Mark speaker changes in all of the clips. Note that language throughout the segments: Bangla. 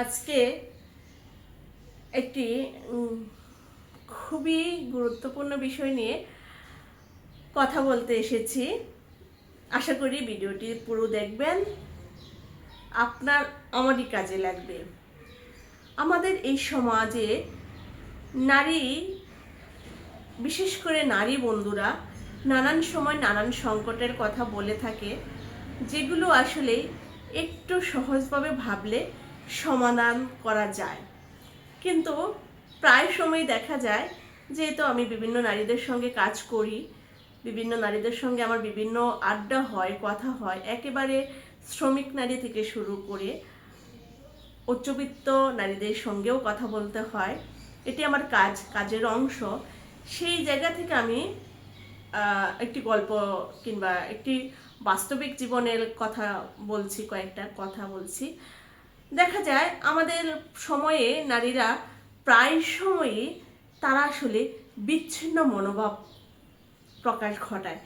Speaker 1: আজকে একটি খুবই গুরুত্বপূর্ণ বিষয় নিয়ে কথা বলতে এসেছি। আশা করি ভিডিওটি পুরো দেখবেন। আপনার, আমারই কাজে লাগবে। আমাদের এই সমাজে নারী, বিশেষ করে নারী বন্ধুরা, নানান সময় নানান সংকটের কথা বলে থাকে, যেগুলো আসলে একটু সহজভাবে ভাবলে সমাধান করা যায়। কিন্তু প্রায় সময় দেখা যায় যেহেতু আমি বিভিন্ন নারীদের সঙ্গে কাজ করি, বিভিন্ন নারীদের সঙ্গে আমার বিভিন্ন আড্ডা হয়, কথা হয়, একেবারে শ্রমিক নারী থেকে শুরু করে উচ্চবিত্ত নারীদের সঙ্গেও কথা বলতে হয়। এটি আমার কাজ, কাজের অংশ। সেই জায়গা থেকে আমি একটি গল্প কিংবা একটি বাস্তবিক জীবনের কথা বলছি, কয়েকটা কথা বলছি। দেখা যায় আমাদের সময়ে নারীরা প্রায় সময়ই তারা আসলে বিচ্ছিন্ন মনোভাব প্রকাশ ঘটায়।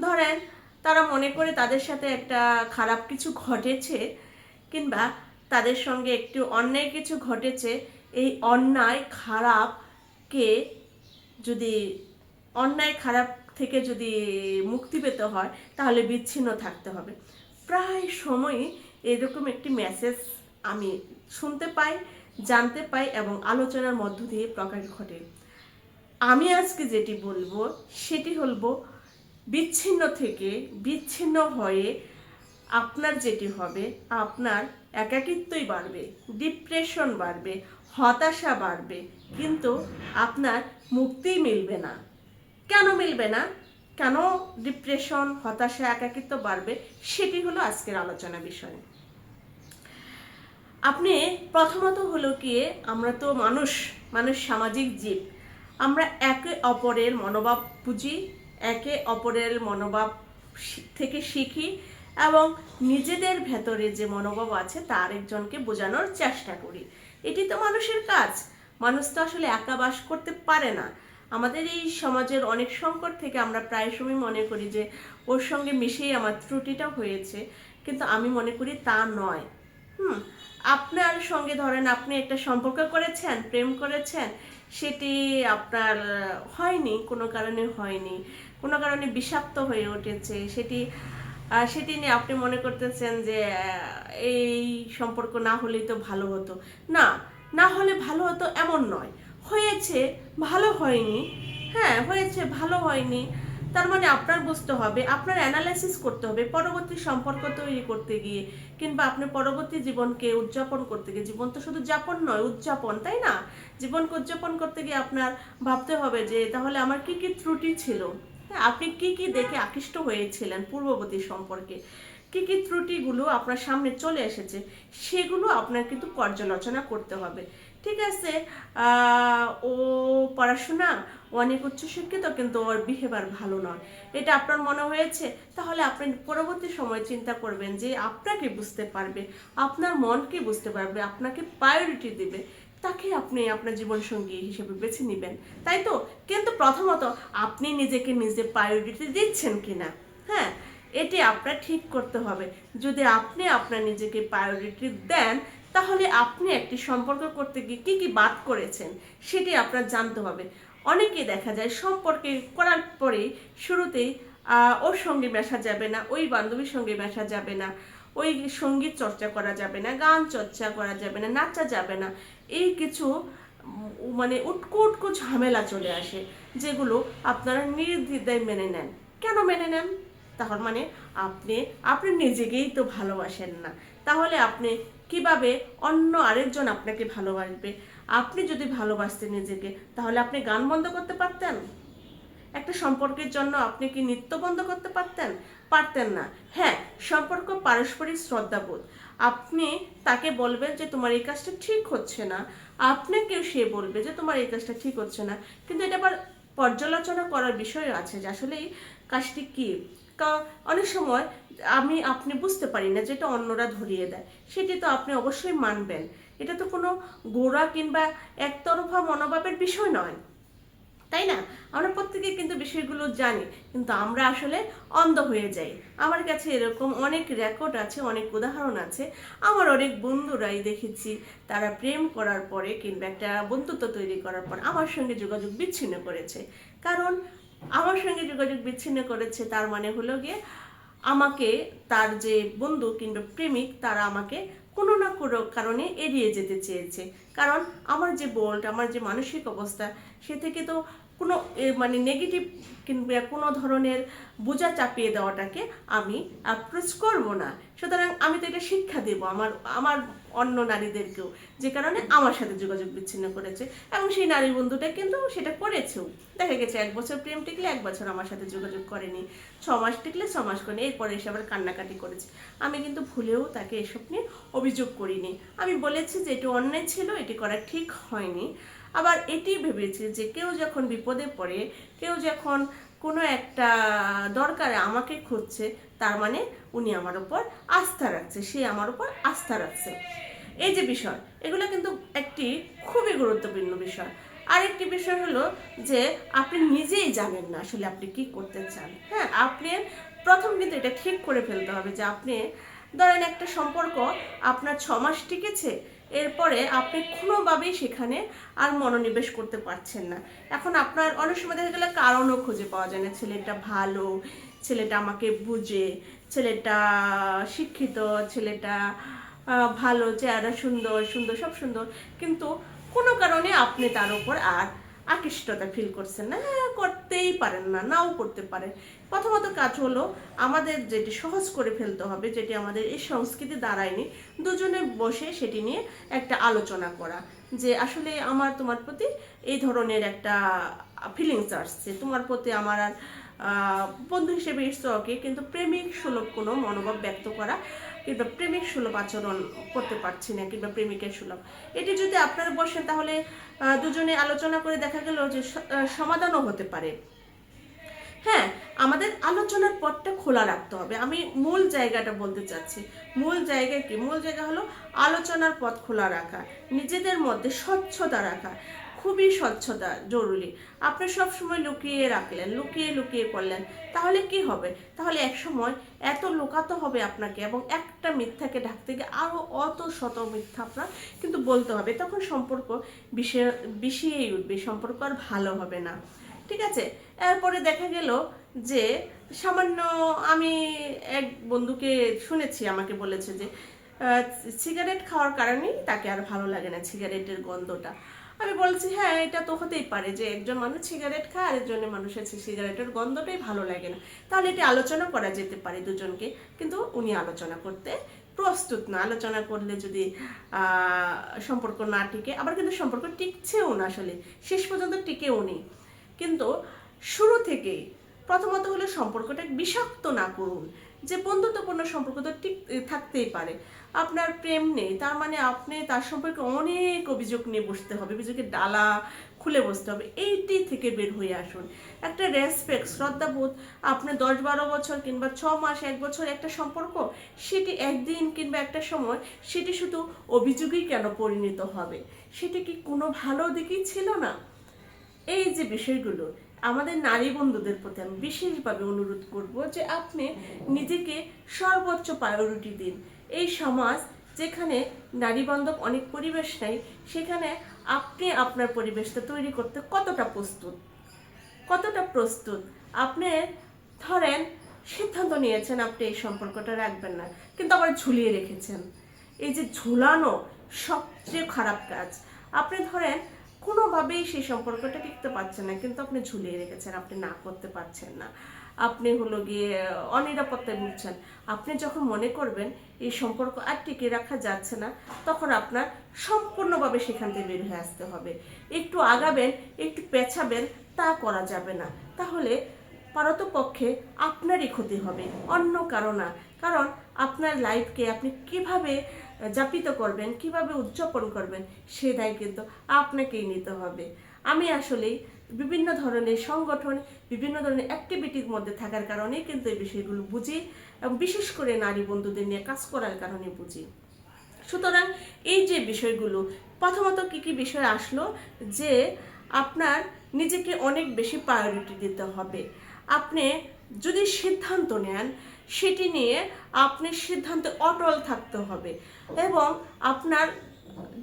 Speaker 1: ধরেন, তারা মনে করে তাদের সাথে একটা খারাপ কিছু ঘটেছে কিংবা তাদের সঙ্গে একটু অন্যায় কিছু ঘটেছে, এই অন্যায় খারাপকে যদি, অন্যায় খারাপ থেকে যদি মুক্তি পেতে হয়, তাহলে বিচ্ছিন্ন থাকতে হবে। প্রায় সময়ই এরকম একটি মেসেজ আমি শুনতে পাই, জানতে পাই এবং আলোচনার মধ্য দিয়ে প্রকাশ ঘটে। আমি আজকে যেটি বলব, সেটি হলবো বিচ্ছিন্ন থেকে বিচ্ছিন্ন হয়ে আপনার যেটি হবে, আপনার একাকিত্বই বাড়বে, ডিপ্রেশন বাড়বে, হতাশা বাড়বে, কিন্তু আপনার মুক্তিই মিলবে না। কেন মিলবে না? কেন ডিপ্রেশন, হতাশা, একাকিত্ব বাড়বে? সেটি হলো আজকের আলোচনা বিষয়। আপনি প্রথমত হলো কি, আমরা তো মানুষ মানুষ সামাজিক জীব। আমরা একে অপরের মনোভাব বুঝি, একে অপরের মনোভাব থেকে শিখি এবং নিজেদের ভেতরে যে মনোভাব আছে তার একজনকে বোঝানোর চেষ্টা করি। এটি তো মানুষের কাজ। মানুষ তো আসলে একা বাস করতে পারে না। আমাদের এই সমাজের অনেক সংকট থেকে আমরা প্রায় সময় মনে করি যে, ওর সঙ্গে মিশেই আমার ত্রুটিটা হয়েছে। কিন্তু আমি মনে করি তা নয়। হুম। আপনার সঙ্গে ধরেন আপনি একটা সম্পর্ক করেছেন, প্রেম করেছেন, সেটি আপনার হয়নি, কোনো কারণে হয়নি, কোনো কারণে বিষাক্ত হয়ে উঠেছে, সেটি সেটি নিয়ে আপনি মনে করতেছেন যে এই সম্পর্ক না হলেই তো ভালো হতো। না না হলে ভালো হতো এমন নয়। হয়েছে, ভালো হয়নি হ্যাঁ হয়েছে, ভালো হয়নি তার মানে আপনার বুঝতে হবে, আপনার অ্যানালাইসিস করতে হবে, পরবর্তী সম্পর্ক তৈরি করতে গিয়ে, কিংবা আপনি পরবর্তী জীবনকে উদযাপন করতে গিয়ে, জীবন তো শুধু যাপন নয়, উদযাপন, তাই না? জীবনকে উদযাপন করতে গিয়ে আপনার ভাবতে হবে যে, তাহলে আমার কি কি ত্রুটি ছিল? হ্যাঁ আপনি কি কি দেখে আকৃষ্ট হয়েছিলেন পূর্ববর্তী সম্পর্কে? কি কি ত্রুটিগুলো আপনার সামনে চলে এসেছে, সেগুলো আপনার কিন্তু পর্যালোচনা করতে হবে। ঠিক আছে ও পড়াশোনা অনেক উচ্চশিক্ষিত কিন্তু ওর বিহেভিয়ার ভালো নয়। এটা আপনার মনে হয়েছে? তাহলে আপনি পরবর্তী সময় চিন্তা করবেন যে আপনাকে বুঝতে পারবে, আপনার মনকে বুঝতে পারবে, আপনাকে প্রায়োরিটি দেবে। তাকে আপনি আপনার জীবনসঙ্গী হিসেবে বেছে নেবেন। তাই তো? কিন্তু প্রথমত আপনি নিজেকে নিজে প্রায়োরিটি দিচ্ছেন কিনা? হ্যাঁ এটি আপনার ঠিক করতে হবে। যদি আপনি আপনার নিজেকে প্রায়োরিটি দেন, তাহলে আপনি একটি সম্পর্ক করতে গিয়ে কি কি বাদ করেছেন, সেটি আপনার জানতে হবে। অনেকেই দেখা যায় সম্পর্কে করার পরেই শুরুতেই ওর সঙ্গে মেশা যাবে না, ওই বান্ধবীর সঙ্গে মেশা যাবে না, ওই সংগীত চর্চা করা যাবে না, গান চর্চা করা যাবে না, নাচা যাবে না, এই কিছু মানে উটকো উটকো ঝামেলা চলে আসে, যেগুলো আপনারা নির্দ্বিধায় মেনে নেন। কেন মেনে নেন? তাহলে মানে আপনি আপনি নিজেকেই তো ভালোবাসেন না। তাহলে আপনি কীভাবে অন্য আরেকজন আপনাকে ভালোবাসবে? আপনি যদি ভালোবাসতেন নিজেকে, তাহলে আপনি গান বন্ধ করতে পারতেন? একটা সম্পর্কের জন্য আপনি কি নৃত্য বন্ধ করতে পারতেন? পারতেন না। হ্যাঁ সম্পর্ক পারস্পরিক শ্রদ্ধাবোধ। আপনি তাকে বলবেন যে, তোমার এই কাজটা ঠিক হচ্ছে না। আপনাকেও সে বলবে যে, তোমার এই কাজটা ঠিক হচ্ছে না। কিন্তু এটা আবার পর্যালোচনা করার বিষয় আছে যে, আসলে এই কাজটি কি? অনেক সময় আমি, আপনি বুঝতে পারি না যেটা অন্যরা ধরিয়ে দেয়। সেটি তো আপনি অবশ্যই মানবেন। এটা তো কোনো গোড়া কিংবা একতরফা মনোভাবের বিষয় নয়। তাই না? আমরা প্রত্যেকে কিন্তু বিষয়গুলো জানি, কিন্তু আমরা আসলে অন্ধ হয়ে যাই। আমার কাছে এরকম অনেক রেকর্ড আছে, অনেক উদাহরণ আছে। আমার অনেক বন্ধুরাই দেখেছি, তারা প্রেম করার পরে কিংবা একটা বন্ধুত্ব তৈরি করার পর আমার সঙ্গে যোগাযোগ বিচ্ছিন্ন করেছে। কারণ আমার সঙ্গে যোগাযোগ বিচ্ছিন্ন করেছে, তার মানে হলো গিয়ে আমাকে, তার যে বন্ধু কিংবা প্রেমিক, তারা আমাকে কারণে এড়িয়ে যেতে চেয়েছে। কারণ আমার যে বোল্ট আমার যে মানসিক অবস্থা, সে থেকে তো কোনো মানে নেগেটিভ কিংবা কোনো ধরনের বোঝা চাপিয়ে দেওয়াটাকে আমি অ্যাপ্রোচ করব না। সুতরাং আমি তো এটা শিক্ষা দেব আমার আমার অন্য নারীদেরকেও, যে কারণে আমার সাথে যোগাযোগ বিচ্ছিন্ন করেছে। এবং সেই নারী বন্ধুটা কিন্তু সেটা করেছেও। দেখা গেছে এক বছর প্রেম টিকলে এক বছর আমার সাথে যোগাযোগ করেনি। ছ মাস টিকলে ছ মাস করেনি, এরপরে এসে আবার কান্নাকাটি করেছে। আমি কিন্তু ভুলেও তাকে এসব নিয়ে অভিযোগ করিনি। আমি বলেছি যে এটি অন্যায় ছিল, এটি করা ঠিক হয়নি। আবার এটি ভেবেছি যে কেউ যখন বিপদে পড়ে, কেউ যখন কোনো একটা দরকারে আমাকে খুঁজছে, তার মানে উনি আমার উপর আস্থা রাখছে, সে আমার উপর আস্থা রাখছে। এই যে বিষয়, এগুলো কিন্তু একটি খুবই গুরুত্বপূর্ণ বিষয়। আরেকটি বিষয় হলো যে আপনি নিজেই জানেন না আসলে আপনি কি করতে চান। হ্যাঁ আপনি প্রথম কিন্তু এটা ঠিক করে ফেলতে হবে যে আপনি ধরেন একটা সম্পর্ক আপনার ছ মাস টিকেছে এরপরে আপনি কোনোভাবেই সেখানে আর মনোনিবেশ করতে পারছেন না। এখন আপনার অনেক সময় দেখা গেলে কারণও খুঁজে পাওয়া যায় না। ছেলেটা ভালো, ছেলেটা আমাকে বুঝে, ছেলেটা শিক্ষিত, ছেলেটা ভালো, চেহারা সুন্দর সুন্দর, সব সুন্দর। কিন্তু কোনো কারণে আপনি তার উপর আর আকৃষ্টতা ফিল করছেন না। হ্যাঁ করতেই পারেন না, নাও করতে পারেন। প্রথমত কাজ হলো আমাদের যেটি সহজ করে ফেলতে হবে, যেটি আমাদের এই সংস্কৃতি দাঁড়ায়নি, দুজনে বসে সেটি নিয়ে একটা আলোচনা করা। যে আসলে আমার তোমার প্রতি এই ধরনের একটা ফিলিংস আসছে। তোমার প্রতি আমার আর বন্ধু হিসেবে ইটস ওকে কিন্তু প্রেমিক সুলভ কোনো মনোভাব ব্যক্ত করা কিংবা প্রেমিক সুলভ আচরণ করতে পারছি না, কিংবা প্রেমিকের সুলভ। এটি যদি আপনারা বসেন, তাহলে দুজনে আলোচনা করে দেখা গেল যে সমাধানও হতে পারে। হ্যাঁ আমাদের আলোচনার পথটা খোলা রাখতে হবে। আমি মূল জায়গাটা বলতে চাচ্ছি। মূল জায়গা কি? মূল জায়গা হলো আলোচনার পথ খোলা রাখা, নিজেদের মধ্যে স্বচ্ছতা রাখা। খুবই স্বচ্ছতা, জরুরি। আপনি সব সময় লুকিয়ে রাখলেন, লুকিয়ে লুকিয়ে করলেন, তাহলে কি হবে? তাহলে এক সময় এত লুকাতে হবে আপনাকে এবং একটা মিথ্যাকে ঢাকতে গিয়ে আরও অত শত মিথ্যা আপনার কিন্তু বলতে হবে। তখন সম্পর্ক বিষয় বিষিয়েই উঠবে, সম্পর্ক আর ভালো হবে না। ঠিক আছে? এরপরে দেখা গেল যে সামান্য আমি এক বন্ধুকে শুনেছি, আমাকে বলেছে যে সিগারেট খাওয়ার কারণেই তাকে আর ভালো লাগে না সিগারেটের গন্ধটা। আমি বলছি হ্যাঁ এটা তো হতেই পারে যে একজন মানুষ সিগারেট খায় আর একজনের মানুষের সিগারেটের গন্ধটাই ভালো লাগে না। তাহলে এটা আলোচনা করা যেতে পারে দুজনকে, কিন্তু উনি আলোচনা করতে প্রস্তুত না। আলোচনা করলে যদি সম্পর্ক না টিকে, আবার কিন্তু সম্পর্ক টিকছেও না আসলে, শেষ পর্যন্ত টিকেও নেই। কিন্তু শুরু থেকেই প্রথমত হলো সম্পর্কটা বিষাক্ত না করুন। যে বন্ধুত্বপূর্ণ সম্পর্ক তো ঠিক থাকতেই পারে। আপনার প্রেম নেই, তার মানে আপনি, তার সম্পর্কে অনেক অভিযোগ নিয়ে বসতে হবে, অভিযোগের ডালা খুলে বসতে হবে, এইটি থেকে বের হয়ে আসুন। একটা রেসপেক্ট শ্রদ্ধাবোধ আপনার দশ বারো বছর কিংবা ছ মাস, এক বছর একটা সম্পর্ক, সেটি একদিন কিংবা একটা সময়, সেটি শুধু অভিযোগই কেন পরিণত হবে? সেটি কি কোনো ভালো দিকই ছিল না? এই যে বিষয়গুলো আমাদের নারী বন্ধুদের প্রতি আমি বিশেষভাবে অনুরোধ করব যে আপনি নিজেকে সর্বোচ্চ প্রায়োরিটি দিন। এই সমাজ যেখানে নারী বান্ধব অনেক পরিবেশ নাই, সেখানে আপনি আপনার পরিবেশটা তৈরি করতে কতটা প্রস্তুত? কতটা প্রস্তুত? আপনি ধরেন সিদ্ধান্ত নিয়েছেন আপনি এই সম্পর্কটা রাখবেন না, কিন্তু আবার ঝুলিয়ে রেখেছেন। এই যে ঝুলানো সবচেয়ে খারাপ কাজ। আপনি ধরেন কোনোভাবেই সেই সম্পর্কটা টিকতে পারছেন না। কিন্তু আপনি ঝুলিয়ে রেখেছেন, আপনি না করতে পারছেন না। আপনি হলো গিয়ে অনিরাপত্তায় ভুগছেন। আপনি যখন মনে করবেন এই সম্পর্ক আর টিকে রাখা যাচ্ছে না, তখন আপনার সম্পূর্ণভাবে সেখান থেকে বের হয়ে আসতে হবে। একটু আগাবেন, একটু পেছাবেন, তা করা যাবে না। তাহলে পারতপক্ষে আপনারই ক্ষতি হবে, অন্য কারও না। কারণ আপনার লাইফকে আপনি কীভাবে যাপিত করবেন, কীভাবে উদযাপন করবেন, সে দায় কিন্তু আপনাকেই নিতে হবে। আমি আসলেই বিভিন্ন ধরনের সংগঠন, বিভিন্ন ধরনের অ্যাক্টিভিটির মধ্যে থাকার কারণেই কিন্তু এই বিষয়গুলো বুঝি এবং বিশেষ করে নারী বন্ধুদের নিয়ে কাজ করার কারণে বুঝি। সুতরাং এই যে বিষয়গুলো, প্রথমত কি কি বিষয় আসলো? যে আপনার নিজেকে অনেক বেশি প্রায়োরিটি দিতে হবে। আপনি যদি সিদ্ধান্ত নেন সেটি নিয়ে আপনি সিদ্ধান্তে অটল থাকতে হবে এবং আপনার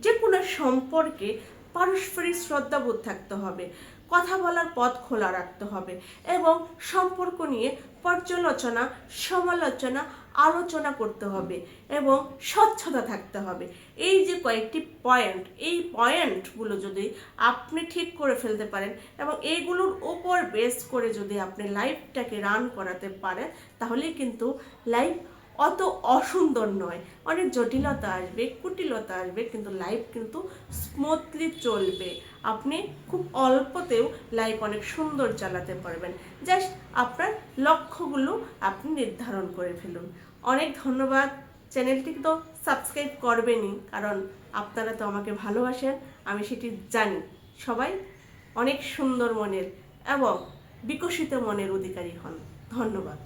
Speaker 1: যে কোনো সম্পর্কে পারস্পরিক শ্রদ্ধাবোধ থাকতে হবে, কথা বলার পথ খোলা রাখতে হবে এবং সম্পর্ক নিয়ে পর্যালোচনা, সমালোচনা, আলোচনা করতে হবে এবং স্বচ্ছতা থাকতে হবে। এই যে কয়েকটি পয়েন্ট এই পয়েন্টগুলো যদি আপনি ঠিক করে ফেলতে পারেন এবং এইগুলোর ওপর বেস করে যদি আপনি লাইফটাকে রান করাতে পারেন, তাহলে কিন্তু লাইফ অত অসুন্দর নয়। অনেক জটিলতা আসবে, কুটিলতা আসবে, কিন্তু লাইফ কিন্তু স্মুথলি চলবে। আপনি খুব অল্পতেও লাইফ অনেক সুন্দর চালাতে পারবেন। জাস্ট আপনার লক্ষ্যগুলো আপনি নির্ধারণ করে ফেলুন। অনেক ধন্যবাদ। চ্যানেলটি তো সাবস্ক্রাইব করবেনই, কারণ আপনারা তো আমাকে ভালোবাসেন, আমি সেটি জানি। সবাই অনেক সুন্দর মনের এবং বিকশিত মনের অধিকারী হন। ধন্যবাদ।